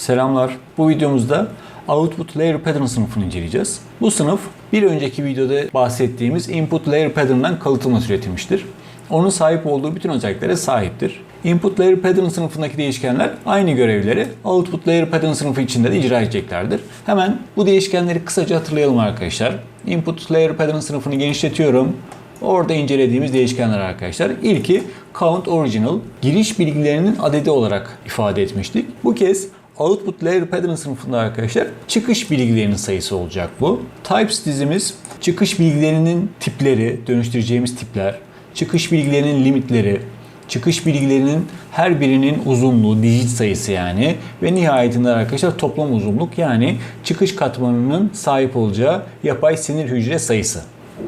Selamlar. Bu videomuzda Output Layer Pattern sınıfını inceleyeceğiz. Bu sınıf bir önceki videoda bahsettiğimiz Input Layer Pattern'dan kalıtılma türetilmiştir. Onun sahip olduğu bütün özelliklere sahiptir. Input Layer Pattern sınıfındaki değişkenler aynı görevleri Output Layer Pattern sınıfı içinde de icra edeceklerdir. Hemen bu değişkenleri kısaca hatırlayalım arkadaşlar. Input Layer Pattern sınıfını genişletiyorum. Orada incelediğimiz değişkenler arkadaşlar. İlki count original giriş bilgilerinin adedi olarak ifade etmiştik. Bu kez output layer pattern sınıfında arkadaşlar çıkış bilgilerinin sayısı olacak bu. Types dizimiz çıkış bilgilerinin tipleri, dönüştüreceğimiz tipler, çıkış bilgilerinin limitleri, çıkış bilgilerinin her birinin uzunluğu, digit sayısı yani ve nihayetinde arkadaşlar toplam uzunluk yani çıkış katmanının sahip olacağı yapay sinir hücre sayısı.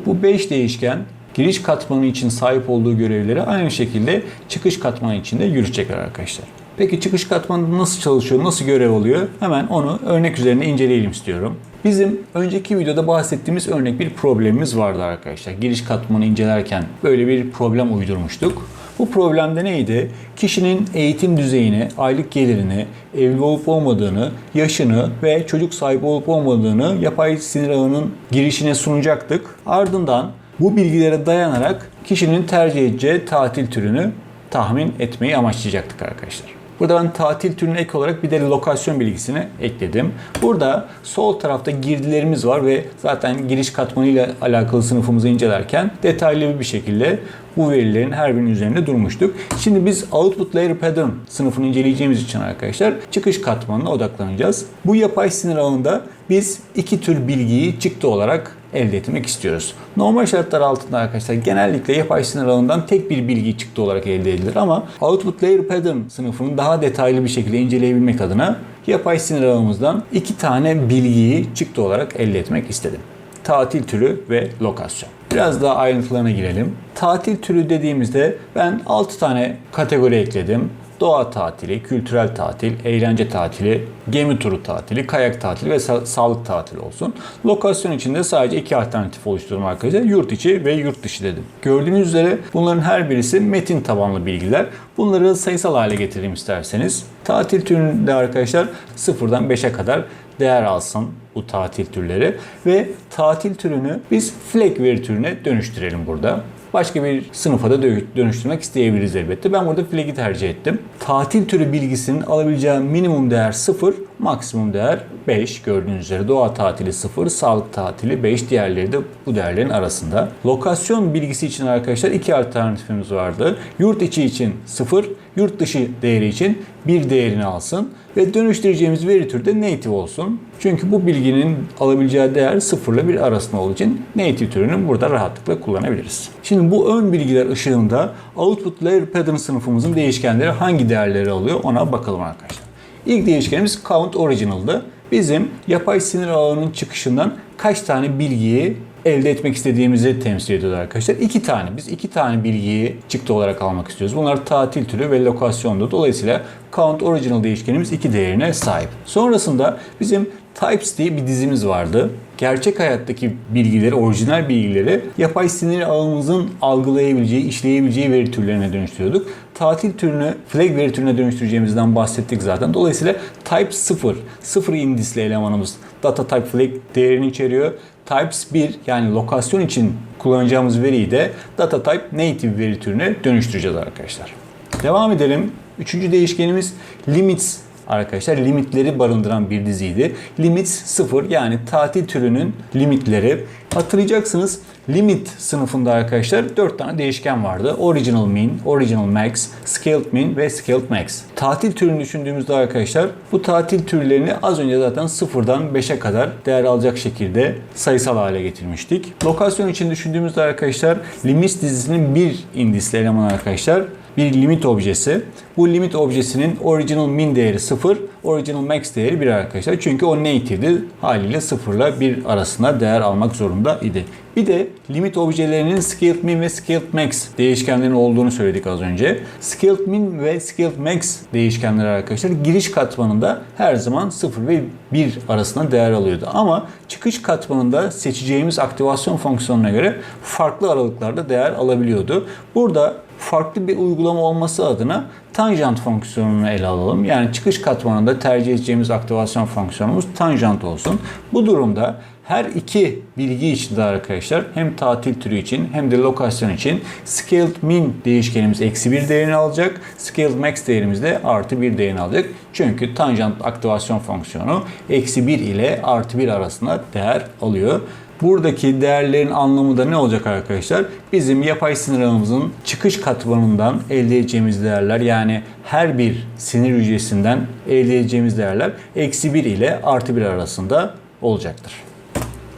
Bu 5 değişken giriş katmanı için sahip olduğu görevleri aynı şekilde çıkış katmanı için de yürütecekler arkadaşlar. Peki çıkış katmanı nasıl çalışıyor, nasıl görev alıyor? Hemen onu örnek üzerine inceleyelim istiyorum. Bizim önceki videoda bahsettiğimiz örnek bir problemimiz vardı arkadaşlar. Giriş katmanı incelerken böyle bir problem uydurmuştuk. Bu problemde neydi? Kişinin eğitim düzeyini, aylık gelirini, evli olup olmadığını, yaşını ve çocuk sahibi olup olmadığını yapay sinir ağının girişine sunacaktık. Ardından bu bilgilere dayanarak kişinin tercih edeceği tatil türünü tahmin etmeyi amaçlayacaktık arkadaşlar. Burada ben tatil türüne ek olarak bir de lokasyon bilgisini ekledim. Burada sol tarafta girdilerimiz var ve zaten giriş katmanıyla alakalı sınıfımızı incelerken detaylı bir şekilde bu verilerin her birinin üzerinde durmuştuk. Şimdi biz Output Layer Pattern sınıfını inceleyeceğimiz için arkadaşlar çıkış katmanına odaklanacağız. Bu yapay sinir ağında biz iki tür bilgiyi çıktı olarak elde etmek istiyoruz. Normal şartlar altında arkadaşlar genellikle yapay sinir ağından tek bir bilgi çıktı olarak elde edilir ama Output Layer Pattern sınıfını daha detaylı bir şekilde inceleyebilmek adına yapay sinir ağımızdan iki tane bilgiyi çıktı olarak elde etmek istedim. Tatil türü ve lokasyon. Biraz daha ayrıntılarına girelim. Tatil türü dediğimizde ben 6 tane kategori ekledim doğa tatili, kültürel tatil, eğlence tatili, gemi turu tatili, kayak tatili ve sa- sağlık tatili olsun. Lokasyon içinde sadece iki alternatif oluştururum arkadaşlar. Yurt içi ve yurt dışı dedim. Gördüğünüz üzere bunların her birisi metin tabanlı bilgiler. Bunları sayısal hale getireyim isterseniz. Tatil türünde arkadaşlar sıfırdan 5'e kadar değer alsın bu tatil türleri ve tatil türünü biz flag veri türüne dönüştürelim burada. Başka bir sınıfa da dönüştürmek isteyebiliriz elbette. Ben burada flag'i tercih ettim. Tatil türü bilgisinin alabileceği minimum değer 0, maksimum değer 5. Gördüğünüz üzere doğa tatili 0, sağlık tatili 5. Diğerleri de bu değerlerin arasında. Lokasyon bilgisi için arkadaşlar iki alternatifimiz vardı. Yurt içi için 0, yurt dışı değeri için bir değerini alsın ve dönüştüreceğimiz veri türü de native olsun. Çünkü bu bilginin alabileceği değer 0 ile 1 arasında olduğu için native türünü burada rahatlıkla kullanabiliriz. Şimdi bu ön bilgiler ışığında output layer pattern sınıfımızın değişkenleri hangi değerleri alıyor ona bakalım arkadaşlar. İlk değişkenimiz count original'dı. Bizim yapay sinir ağının çıkışından kaç tane bilgiyi elde etmek istediğimizi temsil ediyor arkadaşlar. İki tane. Biz iki tane bilgiyi çıktı olarak almak istiyoruz. Bunlar tatil türü ve lokasyondu. Dolayısıyla count original değişkenimiz iki değerine sahip. Sonrasında bizim types diye bir dizimiz vardı. Gerçek hayattaki bilgileri, orijinal bilgileri yapay sinir ağımızın algılayabileceği, işleyebileceği veri türlerine dönüştürüyorduk. Tatil türünü flag veri türüne dönüştüreceğimizden bahsettik zaten. Dolayısıyla type 0, 0 indisli elemanımız data type flag değerini içeriyor. Types 1 yani lokasyon için kullanacağımız veriyi de data type native veri türüne dönüştüreceğiz arkadaşlar. Devam edelim. Üçüncü değişkenimiz limits arkadaşlar limitleri barındıran bir diziydi. Limits 0 yani tatil türünün limitleri. Hatırlayacaksınız limit sınıfında arkadaşlar 4 tane değişken vardı. Original mean, original max, scaled mean ve scaled max. Tatil türünü düşündüğümüzde arkadaşlar bu tatil türlerini az önce zaten 0'dan 5'e kadar değer alacak şekilde sayısal hale getirmiştik. Lokasyon için düşündüğümüzde arkadaşlar limit dizisinin bir indisli eleman arkadaşlar bir limit objesi. Bu limit objesinin original min değeri 0, original max değeri 1 arkadaşlar. Çünkü o native'di. Haliyle 0 ile 1 arasında değer almak zorunda idi. Bir de limit objelerinin scaled min ve scaled max değişkenlerinin olduğunu söyledik az önce. Scaled min ve scaled max değişkenleri arkadaşlar giriş katmanında her zaman 0 ve 1 arasında değer alıyordu. Ama çıkış katmanında seçeceğimiz aktivasyon fonksiyonuna göre farklı aralıklarda değer alabiliyordu. Burada farklı bir uygulama olması adına tanjant fonksiyonunu ele alalım. Yani çıkış katmanında tercih edeceğimiz aktivasyon fonksiyonumuz tanjant olsun. Bu durumda her iki bilgi için de arkadaşlar hem tatil türü için hem de lokasyon için scaled min değişkenimiz eksi bir değerini alacak. Scaled max değerimiz de artı bir değerini alacak. Çünkü tanjant aktivasyon fonksiyonu eksi 1 ile artı 1 arasında değer alıyor. Buradaki değerlerin anlamı da ne olacak arkadaşlar? Bizim yapay sinir ağımızın çıkış katmanından elde edeceğimiz değerler yani her bir sinir hücresinden elde edeceğimiz değerler eksi 1 ile artı 1 arasında olacaktır.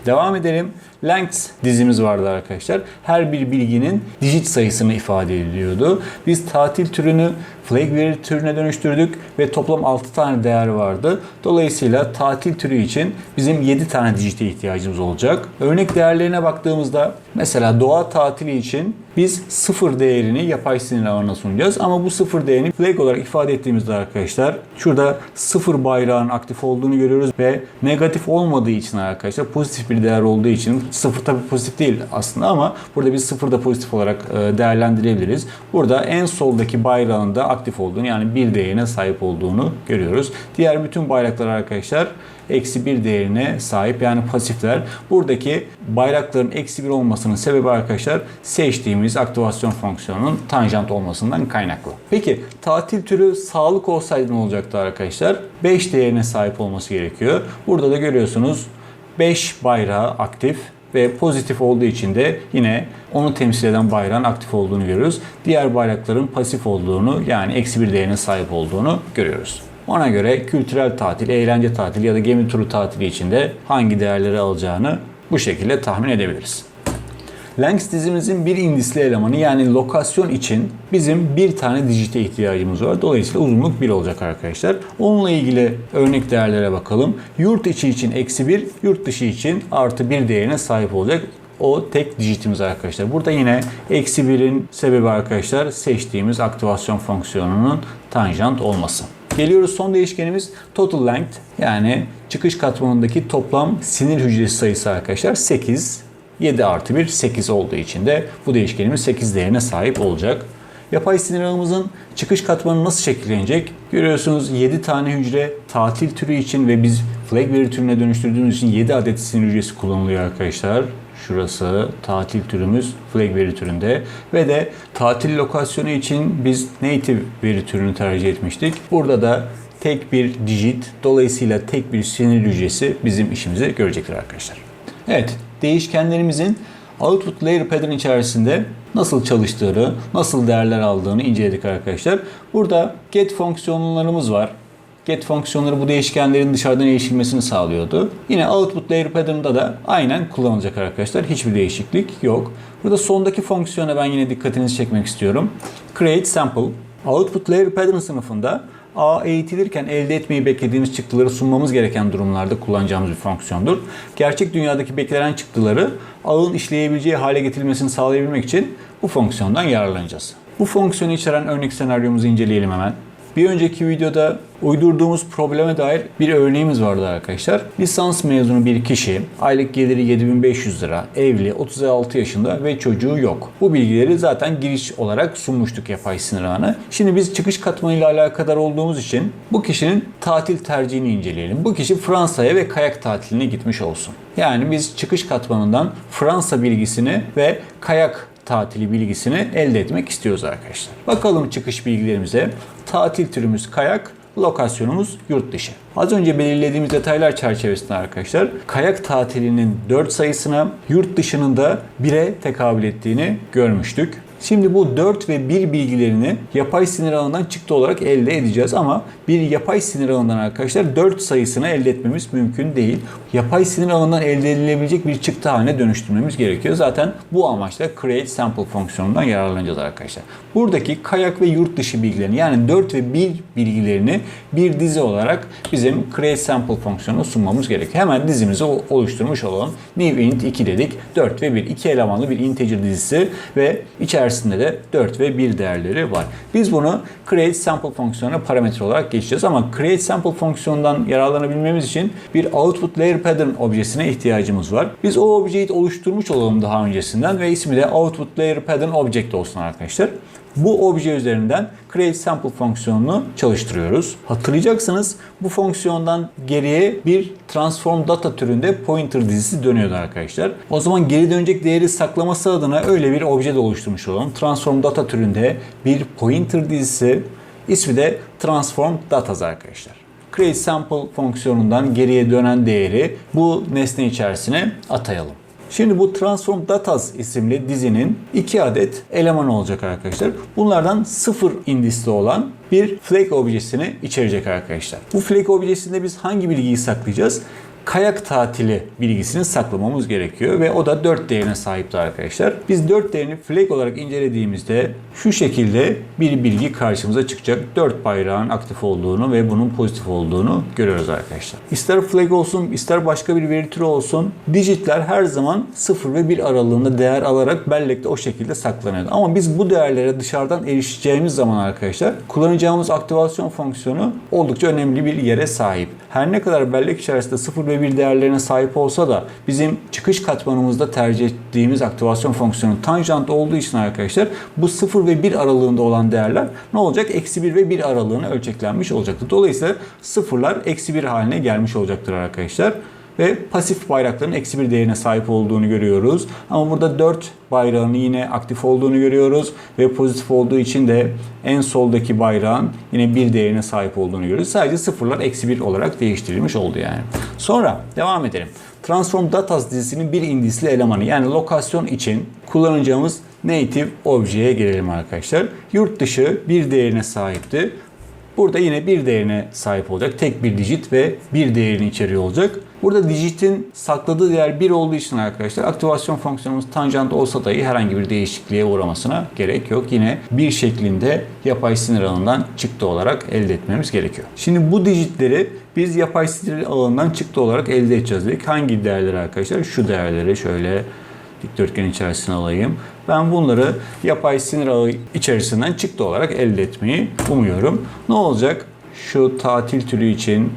Devam edelim. Lengths dizimiz vardı arkadaşlar. Her bir bilginin digit sayısını ifade ediyordu. Biz tatil türünü flag veri türüne dönüştürdük ve toplam 6 tane değer vardı. Dolayısıyla tatil türü için bizim 7 tane digite ihtiyacımız olacak. Örnek değerlerine baktığımızda mesela doğa tatili için biz sıfır değerini yapay sinir ağına sunacağız. Ama bu sıfır değerini flag olarak ifade ettiğimizde arkadaşlar şurada sıfır bayrağın aktif olduğunu görüyoruz ve negatif olmadığı için arkadaşlar pozitif bir değer olduğu için sıfır tabi pozitif değil aslında ama burada biz sıfır da pozitif olarak e, değerlendirebiliriz. Burada en soldaki bayrağın da aktif olduğunu yani bir değerine sahip olduğunu görüyoruz. Diğer bütün bayraklar arkadaşlar eksi bir değerine sahip yani pasifler. Buradaki bayrakların eksi bir olmasının sebebi arkadaşlar seçtiğimiz aktivasyon fonksiyonunun tanjant olmasından kaynaklı. Peki tatil türü sağlık olsaydı ne olacaktı arkadaşlar? 5 değerine sahip olması gerekiyor. Burada da görüyorsunuz 5 bayrağı aktif ve pozitif olduğu için de yine onu temsil eden bayrağın aktif olduğunu görüyoruz. Diğer bayrakların pasif olduğunu yani eksi bir değerine sahip olduğunu görüyoruz. Ona göre kültürel tatil, eğlence tatili ya da gemi turu tatili içinde hangi değerleri alacağını bu şekilde tahmin edebiliriz. Length dizimizin bir indisli elemanı yani lokasyon için bizim bir tane dijite ihtiyacımız var. Dolayısıyla uzunluk 1 olacak arkadaşlar. Onunla ilgili örnek değerlere bakalım. Yurt içi için eksi 1, yurt dışı için artı 1 değerine sahip olacak. O tek dijitimiz arkadaşlar. Burada yine eksi 1'in sebebi arkadaşlar seçtiğimiz aktivasyon fonksiyonunun tanjant olması. Geliyoruz son değişkenimiz total length yani çıkış katmanındaki toplam sinir hücresi sayısı arkadaşlar 8. 7 artı 1 8 olduğu için de bu değişkenimiz 8 değerine sahip olacak. Yapay sinir ağımızın çıkış katmanı nasıl şekillenecek? Görüyorsunuz 7 tane hücre tatil türü için ve biz flag veri türüne dönüştürdüğümüz için 7 adet sinir hücresi kullanılıyor arkadaşlar. Şurası tatil türümüz flag veri türünde ve de tatil lokasyonu için biz native veri türünü tercih etmiştik. Burada da tek bir digit dolayısıyla tek bir sinir hücresi bizim işimizi görecektir arkadaşlar. Evet değişkenlerimizin output layer pattern içerisinde nasıl çalıştığını, nasıl değerler aldığını inceledik arkadaşlar. Burada get fonksiyonlarımız var. Get fonksiyonları bu değişkenlerin dışarıdan erişilmesini sağlıyordu. Yine output layer pattern'da da aynen kullanılacak arkadaşlar. Hiçbir değişiklik yok. Burada sondaki fonksiyona ben yine dikkatinizi çekmek istiyorum. Create sample. Output layer pattern sınıfında A eğitilirken elde etmeyi beklediğimiz çıktıları sunmamız gereken durumlarda kullanacağımız bir fonksiyondur. Gerçek dünyadaki beklenen çıktıları ağın işleyebileceği hale getirilmesini sağlayabilmek için bu fonksiyondan yararlanacağız. Bu fonksiyonu içeren örnek senaryomuzu inceleyelim hemen. Bir önceki videoda uydurduğumuz probleme dair bir örneğimiz vardı arkadaşlar. Lisans mezunu bir kişi, aylık geliri 7500 lira, evli, 36 yaşında ve çocuğu yok. Bu bilgileri zaten giriş olarak sunmuştuk yapay sinir ağına. Şimdi biz çıkış katmanıyla alakadar olduğumuz için bu kişinin tatil tercihini inceleyelim. Bu kişi Fransa'ya ve kayak tatiline gitmiş olsun. Yani biz çıkış katmanından Fransa bilgisini ve kayak tatili bilgisini elde etmek istiyoruz arkadaşlar. Bakalım çıkış bilgilerimize. Tatil türümüz kayak, lokasyonumuz yurt dışı. Az önce belirlediğimiz detaylar çerçevesinde arkadaşlar kayak tatilinin 4 sayısına yurt dışının da 1'e tekabül ettiğini görmüştük. Şimdi bu 4 ve 1 bilgilerini yapay sinir ağından çıktı olarak elde edeceğiz ama bir yapay sinir ağından arkadaşlar 4 sayısını elde etmemiz mümkün değil. Yapay sinir ağından elde edilebilecek bir çıktı haline dönüştürmemiz gerekiyor. Zaten bu amaçla create sample fonksiyonundan yararlanacağız arkadaşlar. Buradaki kayak ve yurt dışı bilgilerini yani 4 ve 1 bilgilerini bir dizi olarak bizim create sample fonksiyonuna sunmamız gerekiyor. Hemen dizimizi oluşturmuş olalım. New int 2 dedik. 4 ve 1 iki elemanlı bir integer dizisi ve içerisinde de 4 ve 1 değerleri var. Biz bunu create sample fonksiyonuna parametre olarak geçeceğiz ama create sample fonksiyonundan yararlanabilmemiz için bir output layer pattern objesine ihtiyacımız var. Biz o objeyi oluşturmuş olalım daha öncesinden ve ismi de output layer pattern object olsun arkadaşlar. Bu obje üzerinden create sample fonksiyonunu çalıştırıyoruz. Hatırlayacaksınız bu fonksiyondan geriye bir transform data türünde pointer dizisi dönüyordu arkadaşlar. O zaman geri dönecek değeri saklaması adına öyle bir obje de oluşturmuş olalım. Transform data türünde bir pointer dizisi ismi de transform datas arkadaşlar create sample fonksiyonundan geriye dönen değeri bu nesne içerisine atayalım. Şimdi bu transform datas isimli dizinin iki adet eleman olacak arkadaşlar. Bunlardan sıfır indisli olan bir flake objesini içerecek arkadaşlar. Bu flake objesinde biz hangi bilgiyi saklayacağız? Kayak tatili bilgisini saklamamız gerekiyor ve o da 4 değerine sahipti arkadaşlar. Biz 4 değerini flag olarak incelediğimizde şu şekilde bir bilgi karşımıza çıkacak. 4 bayrağın aktif olduğunu ve bunun pozitif olduğunu görüyoruz arkadaşlar. İster flag olsun ister başka bir veri türü olsun digitler her zaman 0 ve 1 aralığında değer alarak bellekte o şekilde saklanıyor. Ama biz bu değerlere dışarıdan erişeceğimiz zaman arkadaşlar kullanacağımız aktivasyon fonksiyonu oldukça önemli bir yere sahip. Her ne kadar bellek içerisinde 0 ve 1 değerlerine sahip olsa da bizim çıkış katmanımızda tercih ettiğimiz aktivasyon fonksiyonu tanjant olduğu için arkadaşlar bu 0 ve 1 aralığında olan değerler ne olacak? Eksi 1 ve 1 aralığına ölçeklenmiş olacaktır. Dolayısıyla sıfırlar eksi 1 haline gelmiş olacaktır arkadaşlar ve pasif bayrakların eksi bir değerine sahip olduğunu görüyoruz. Ama burada 4 bayrağın yine aktif olduğunu görüyoruz ve pozitif olduğu için de en soldaki bayrağın yine bir değerine sahip olduğunu görüyoruz. Sadece sıfırlar eksi bir olarak değiştirilmiş oldu yani. Sonra devam edelim. Transform Datas dizisinin bir indisli elemanı yani lokasyon için kullanacağımız native objeye gelelim arkadaşlar. Yurt dışı bir değerine sahipti. Burada yine bir değerine sahip olacak. Tek bir digit ve bir değerini içeriyor olacak. Burada dijitin sakladığı değer 1 olduğu için arkadaşlar aktivasyon fonksiyonumuz tanjant olsa dahi herhangi bir değişikliğe uğramasına gerek yok. Yine bir şeklinde yapay sinir ağından çıktı olarak elde etmemiz gerekiyor. Şimdi bu dijitleri biz yapay sinir ağından çıktı olarak elde edeceğiz dedik. Hangi değerleri arkadaşlar? Şu değerleri şöyle dikdörtgen içerisine alayım. Ben bunları yapay sinir ağı içerisinden çıktı olarak elde etmeyi umuyorum. Ne olacak? Şu tatil türü için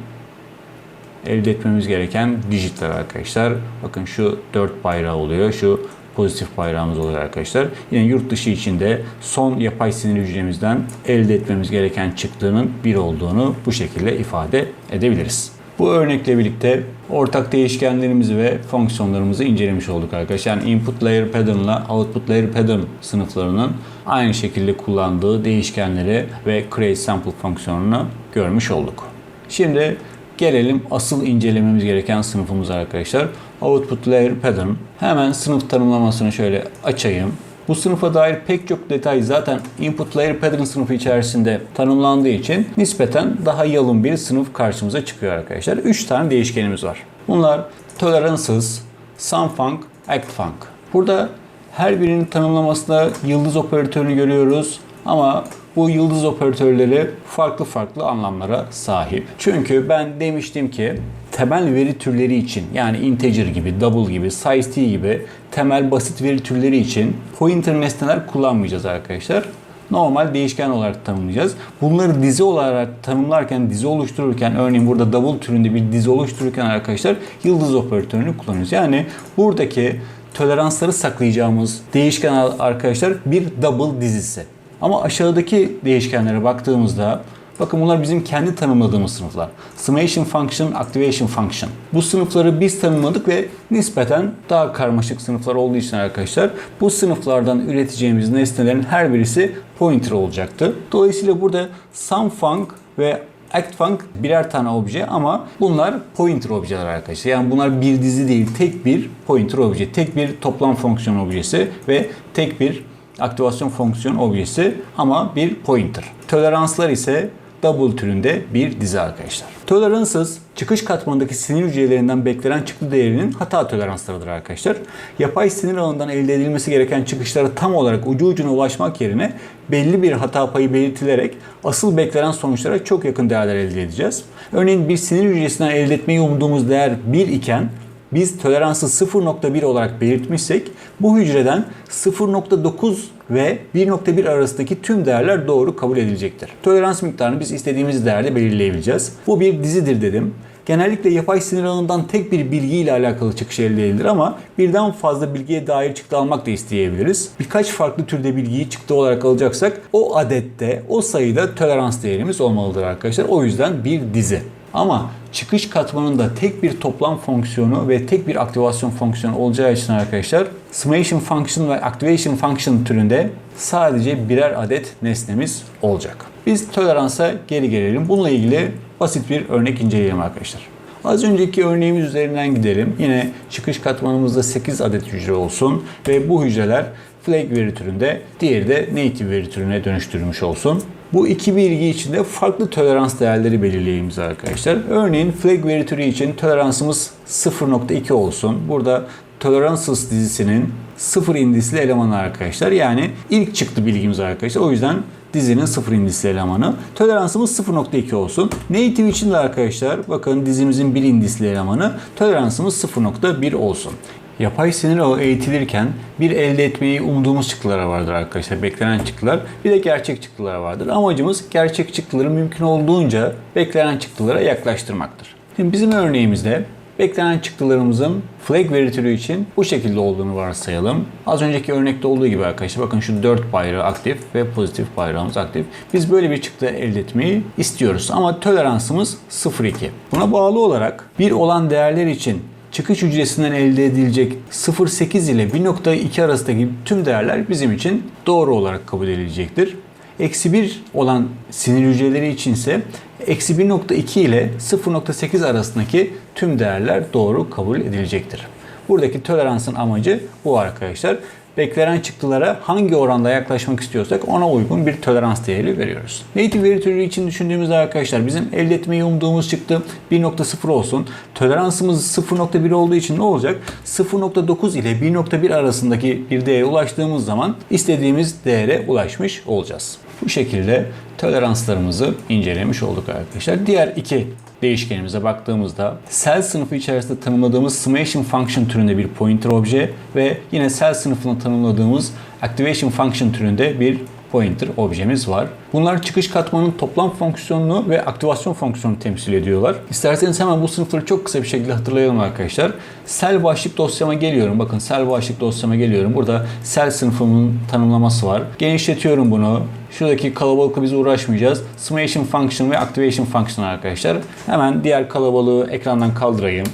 elde etmemiz gereken dijitler arkadaşlar. Bakın şu 4 bayrağı oluyor. Şu pozitif bayrağımız oluyor arkadaşlar. Yine yurt dışı içinde son yapay sinir hücremizden elde etmemiz gereken çıktının 1 olduğunu bu şekilde ifade edebiliriz. Bu örnekle birlikte ortak değişkenlerimizi ve fonksiyonlarımızı incelemiş olduk arkadaşlar. Yani input layer pattern ile output layer pattern sınıflarının aynı şekilde kullandığı değişkenleri ve create sample fonksiyonunu görmüş olduk. Şimdi gelelim asıl incelememiz gereken sınıfımız arkadaşlar. Output layer pattern. Hemen sınıf tanımlamasını şöyle açayım. Bu sınıfa dair pek çok detay zaten input layer pattern sınıfı içerisinde tanımlandığı için nispeten daha yalın bir sınıf karşımıza çıkıyor arkadaşlar. 3 tane değişkenimiz var. Bunlar tolerances, sunfunc, actfunc. Burada her birinin tanımlamasında yıldız operatörünü görüyoruz ama bu yıldız operatörleri farklı farklı anlamlara sahip. Çünkü ben demiştim ki temel veri türleri için yani integer gibi, double gibi, size gibi temel basit veri türleri için pointer nesneler kullanmayacağız arkadaşlar. Normal değişken olarak tanımlayacağız. Bunları dizi olarak tanımlarken, dizi oluştururken örneğin burada double türünde bir dizi oluştururken arkadaşlar yıldız operatörünü kullanıyoruz. Yani buradaki toleransları saklayacağımız değişken arkadaşlar bir double dizisi. Ama aşağıdaki değişkenlere baktığımızda bakın bunlar bizim kendi tanımladığımız sınıflar. Summation Function, Activation Function. Bu sınıfları biz tanımladık ve nispeten daha karmaşık sınıflar olduğu için arkadaşlar bu sınıflardan üreteceğimiz nesnelerin her birisi pointer olacaktı. Dolayısıyla burada SumFunc ve ActFunc birer tane obje ama bunlar pointer objeler arkadaşlar. Yani bunlar bir dizi değil, tek bir pointer obje, tek bir toplam fonksiyon objesi ve tek bir aktivasyon fonksiyon objesi ama bir pointer. Toleranslar ise double türünde bir dizi arkadaşlar. Toleranssız çıkış katmanındaki sinir hücrelerinden beklenen çıktı değerinin hata toleranslarıdır arkadaşlar. Yapay sinir ağından elde edilmesi gereken çıkışlara tam olarak ucu ucuna ulaşmak yerine belli bir hata payı belirtilerek asıl beklenen sonuçlara çok yakın değerler elde edeceğiz. Örneğin bir sinir hücresinden elde etmeyi umduğumuz değer 1 iken biz toleransı 0.1 olarak belirtmişsek bu hücreden 0.9 ve 1.1 arasındaki tüm değerler doğru kabul edilecektir. Tolerans miktarını biz istediğimiz değerde belirleyebileceğiz. Bu bir dizidir dedim. genellikle yapay sinir ağından tek bir bilgi ile alakalı çıkış elde edilir ama birden fazla bilgiye dair çıktı almak da isteyebiliriz. Birkaç farklı türde bilgiyi çıktı olarak alacaksak o adette, o sayıda tolerans değerimiz olmalıdır arkadaşlar. O yüzden bir dizi. Ama çıkış katmanında tek bir toplam fonksiyonu ve tek bir aktivasyon fonksiyonu olacağı için arkadaşlar summation function ve activation function türünde sadece birer adet nesnemiz olacak. Biz toleransa geri gelelim. Bununla ilgili basit bir örnek inceleyelim arkadaşlar. Az önceki örneğimiz üzerinden gidelim. Yine çıkış katmanımızda 8 adet hücre olsun ve bu hücreler flag veri türünde, diğeri de native veri türüne dönüştürülmüş olsun. Bu iki bilgi içinde farklı tolerans değerleri belirleyelim arkadaşlar. Örneğin flag veri için toleransımız 0.2 olsun. Burada tolerances dizisinin sıfır indisli elemanı arkadaşlar. Yani ilk çıktı bilgimiz arkadaşlar. O yüzden dizinin sıfır indisli elemanı. Toleransımız 0.2 olsun. Native için de arkadaşlar bakın dizimizin bir indisli elemanı. Toleransımız 0.1 olsun. Yapay sinir ağı eğitilirken bir elde etmeyi umduğumuz çıktılar vardır arkadaşlar. Beklenen çıktılar. Bir de gerçek çıktılar vardır. Amacımız gerçek çıktıları mümkün olduğunca beklenen çıktılara yaklaştırmaktır. Şimdi bizim örneğimizde beklenen çıktılarımızın flag veri türü için bu şekilde olduğunu varsayalım. Az önceki örnekte olduğu gibi arkadaşlar bakın şu 4 bayrağı aktif ve pozitif bayrağımız aktif. Biz böyle bir çıktı elde etmeyi istiyoruz ama toleransımız 0.2. Buna bağlı olarak bir olan değerler için çıkış hücresinden elde edilecek 0.8 ile 1.2 arasındaki tüm değerler bizim için doğru olarak kabul edilecektir. Eksi 1 olan sinir hücreleri için ise eksi 1.2 ile 0.8 arasındaki tüm değerler doğru kabul edilecektir. Buradaki toleransın amacı bu arkadaşlar. Beklenen çıktılara hangi oranda yaklaşmak istiyorsak ona uygun bir tolerans değeri veriyoruz. Native veri türü için düşündüğümüzde arkadaşlar bizim elde etmeyi umduğumuz çıktı 1.0 olsun. Toleransımız 0.1 olduğu için ne olacak? 0.9 ile 1.1 arasındaki bir değere ulaştığımız zaman istediğimiz değere ulaşmış olacağız. Bu şekilde toleranslarımızı incelemiş olduk arkadaşlar. Diğer iki değişkenimize baktığımızda cell sınıfı içerisinde tanımladığımız summation function türünde bir pointer obje ve yine cell sınıfını tanımladığımız activation function türünde bir pointer objemiz var. Bunlar çıkış katmanının toplam fonksiyonunu ve aktivasyon fonksiyonunu temsil ediyorlar. İsterseniz hemen bu sınıfları çok kısa bir şekilde hatırlayalım arkadaşlar. Cell başlık dosyama geliyorum. Bakın cell başlık dosyama geliyorum. Burada cell sınıfımın tanımlaması var. Genişletiyorum bunu. Şuradaki kalabalıkla biz uğraşmayacağız. Summation function ve activation function arkadaşlar. Hemen diğer kalabalığı ekrandan kaldırayım.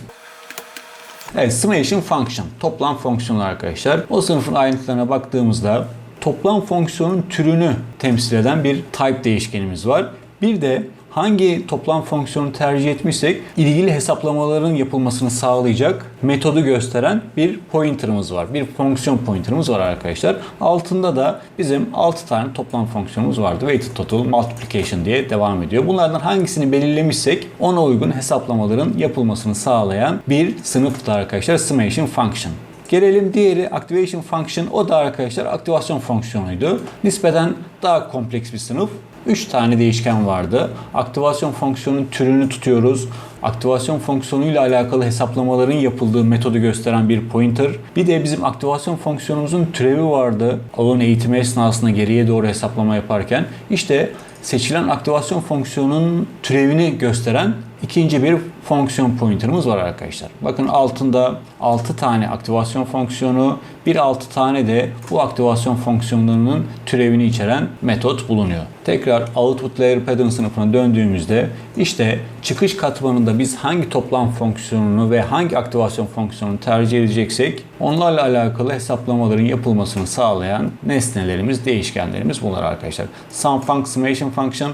Evet, summation function, toplam fonksiyonlar arkadaşlar. O sınıfın ayrıntılarına baktığımızda toplam fonksiyonun türünü temsil eden bir type değişkenimiz var. Bir de hangi toplam fonksiyonu tercih etmişsek ilgili hesaplamaların yapılmasını sağlayacak metodu gösteren bir pointer'ımız var. Bir fonksiyon pointer'ımız var arkadaşlar. Altında da bizim 6 tane toplam fonksiyonumuz vardı. Weighted total multiplication diye devam ediyor. Bunlardan hangisini belirlemişsek ona uygun hesaplamaların yapılmasını sağlayan bir sınıftı arkadaşlar. Summation function. Gelelim diğeri activation function. O da arkadaşlar aktivasyon fonksiyonuydu. Nispeten daha kompleks bir sınıf. 3 tane değişken vardı. Aktivasyon fonksiyonun türünü tutuyoruz. Aktivasyon fonksiyonuyla alakalı hesaplamaların yapıldığı metodu gösteren bir pointer. Bir de bizim aktivasyon fonksiyonumuzun türevi vardı. Alın eğitimi esnasında geriye doğru hesaplama yaparken. İşte seçilen aktivasyon fonksiyonunun türevini gösteren ikinci bir fonksiyon pointer'ımız var arkadaşlar. Bakın altında 6 tane aktivasyon fonksiyonu, bir 6 tane de bu aktivasyon fonksiyonlarının türevini içeren metot bulunuyor. Tekrar output layer pattern sınıfına döndüğümüzde işte çıkış katmanında biz hangi toplam fonksiyonunu ve hangi aktivasyon fonksiyonunu tercih edeceksek onlarla alakalı hesaplamaların yapılmasını sağlayan nesnelerimiz, değişkenlerimiz bunlar arkadaşlar. Sum function, summation function,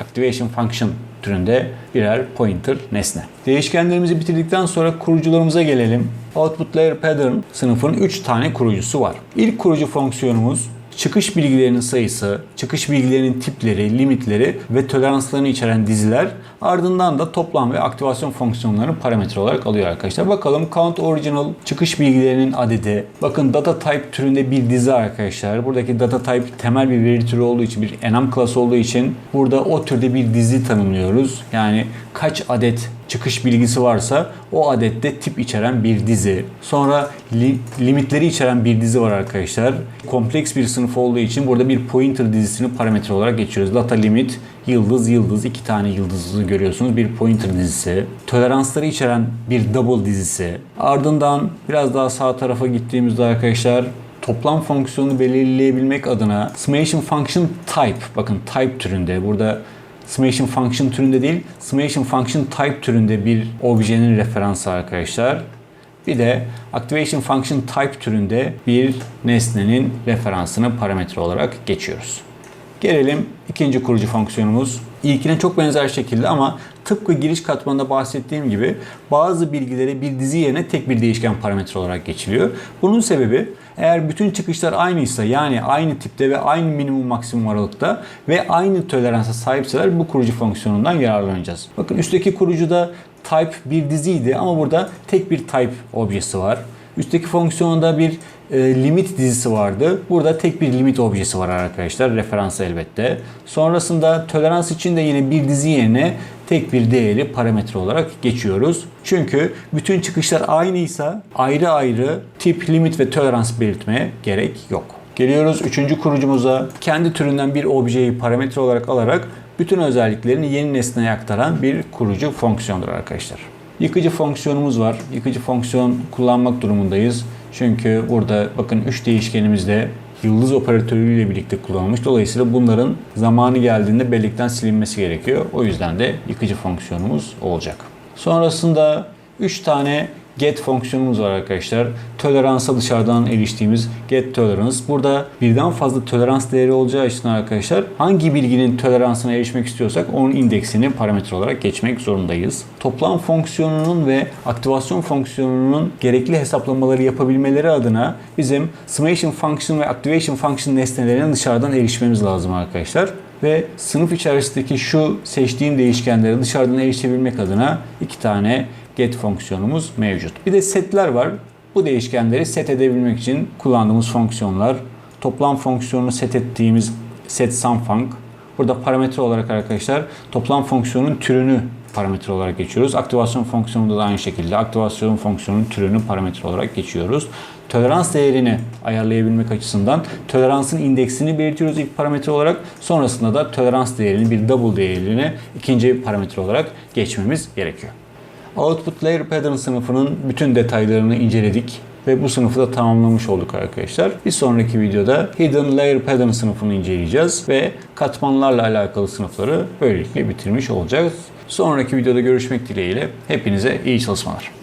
activation function türünde birer pointer nesne. Değişkenlerimizi bitirdikten sonra kurucularımıza gelelim. Output Layer Pattern sınıfının 3 tane kurucusu var. İlk kurucu fonksiyonumuz çıkış bilgilerinin sayısı, çıkış bilgilerinin tipleri, limitleri ve toleranslarını içeren diziler ardından da toplam ve aktivasyon fonksiyonlarını parametre olarak alıyor arkadaşlar. Bakalım count original çıkış bilgilerinin adedi. Bakın data type türünde bir dizi arkadaşlar. Buradaki data type temel bir veri türü olduğu için bir enum class olduğu için burada o türde bir dizi tanımlıyoruz. Yani kaç adet çıkış bilgisi varsa o adette tip içeren bir dizi. Sonra li, limitleri içeren bir dizi var arkadaşlar. Kompleks bir sınıf olduğu için burada bir pointer dizisini parametre olarak geçiyoruz. Data limit yıldız yıldız iki tane yıldızlı görüyorsunuz. Bir pointer dizisi. Toleransları içeren bir double dizisi. Ardından biraz daha sağ tarafa gittiğimizde arkadaşlar toplam fonksiyonu belirleyebilmek adına summation function type bakın type türünde burada summation function türünde değil summation function type türünde bir objenin referansı arkadaşlar. Bir de activation function type türünde bir nesnenin referansını parametre olarak geçiyoruz. Gelelim ikinci kurucu fonksiyonumuz. İlkine çok benzer şekilde ama tıpkı giriş katmanında bahsettiğim gibi bazı bilgileri bir dizi yerine tek bir değişken parametre olarak geçiliyor. Bunun sebebi eğer bütün çıkışlar aynıysa yani aynı tipte ve aynı minimum maksimum aralıkta ve aynı toleransa sahipseler bu kurucu fonksiyonundan yararlanacağız. Bakın üstteki kurucuda type bir diziydi ama burada tek bir type objesi var. Üstteki fonksiyonda bir e, limit dizisi vardı. Burada tek bir limit objesi var arkadaşlar. Referans elbette. Sonrasında tolerans için de yine bir dizi yerine tek bir değeri parametre olarak geçiyoruz. Çünkü bütün çıkışlar aynıysa ayrı ayrı tip, limit ve tolerans belirtmeye gerek yok. Geliyoruz üçüncü kurucumuza. Kendi türünden bir objeyi parametre olarak alarak bütün özelliklerini yeni nesneye aktaran bir kurucu fonksiyondur arkadaşlar. Yıkıcı fonksiyonumuz var. Yıkıcı fonksiyon kullanmak durumundayız. Çünkü burada bakın 3 değişkenimizde yıldız operatörüyle birlikte kullanılmış. Dolayısıyla bunların zamanı geldiğinde bellekten silinmesi gerekiyor. O yüzden de yıkıcı fonksiyonumuz olacak. Sonrasında 3 tane get fonksiyonumuz var arkadaşlar. Toleransa dışarıdan eriştiğimiz get tolerance. Burada birden fazla tolerans değeri olacağı için arkadaşlar hangi bilginin toleransına erişmek istiyorsak onun indeksini parametre olarak geçmek zorundayız. Toplam fonksiyonunun ve aktivasyon fonksiyonunun gerekli hesaplamaları yapabilmeleri adına bizim summation function ve activation function nesnelerine dışarıdan erişmemiz lazım arkadaşlar ve sınıf içerisindeki şu seçtiğim değişkenlere dışarıdan erişebilmek adına iki tane get fonksiyonumuz mevcut. Bir de setler var. Bu değişkenleri set edebilmek için kullandığımız fonksiyonlar. Toplam fonksiyonunu set ettiğimiz set sum. Burada parametre olarak arkadaşlar toplam fonksiyonun türünü parametre olarak geçiyoruz. Aktivasyon fonksiyonunda da aynı şekilde aktivasyon fonksiyonun türünü parametre olarak geçiyoruz. Tolerans değerini ayarlayabilmek açısından toleransın indeksini belirtiyoruz ilk parametre olarak. Sonrasında da tolerans değerini bir double değerini ikinci parametre olarak geçmemiz gerekiyor. Output Layer Pattern sınıfının bütün detaylarını inceledik ve bu sınıfı da tamamlamış olduk arkadaşlar. Bir sonraki videoda Hidden Layer Pattern sınıfını inceleyeceğiz ve katmanlarla alakalı sınıfları böylelikle bitirmiş olacağız. Sonraki videoda görüşmek dileğiyle hepinize iyi çalışmalar.